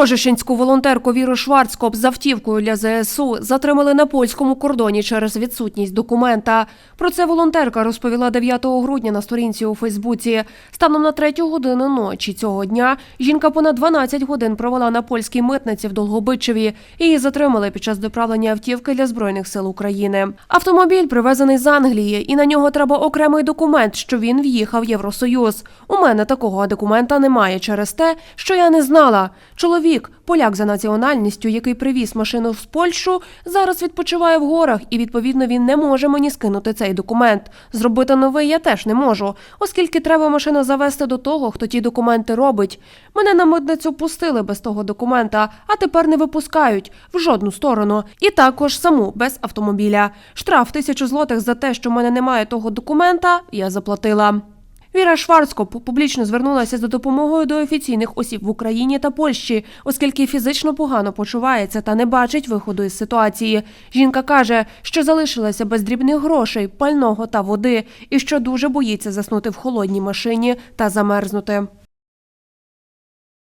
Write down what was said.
Рожешинську волонтерку Віру Шварцкоп з автівкою для ЗСУ затримали на польському кордоні через відсутність документа. Про це волонтерка розповіла 9 грудня на сторінці у Фейсбуці. Станом на третю годину ночі цього дня жінка понад 12 годин провела на польській митниці в Долгобичеві. Її затримали під час доправлення автівки для збройних сил України. Автомобіль привезений з Англії, і на нього треба окремий документ, що він в'їхав в Євросоюз. У мене такого документа немає через те, що я не знала. Чоловік, поляк за національністю, який привіз машину з Польщу, зараз відпочиває в горах, і відповідно він не може мені скинути цей документ. Зробити новий я теж не можу, оскільки треба машину завести до того, хто ті документи робить. Мене на митницю пустили без того документа, а тепер не випускають в жодну сторону. І також саму без автомобіля. Штраф тисячу злотих за те, що в мене немає того документа, я заплатила. Віра Шварцкоп публічно звернулася за допомогою до офіційних осіб в Україні та Польщі, оскільки фізично погано почувається та не бачить виходу із ситуації. Жінка каже, що залишилася без дрібних грошей, пального та води, і що дуже боїться заснути в холодній машині та замерзнути.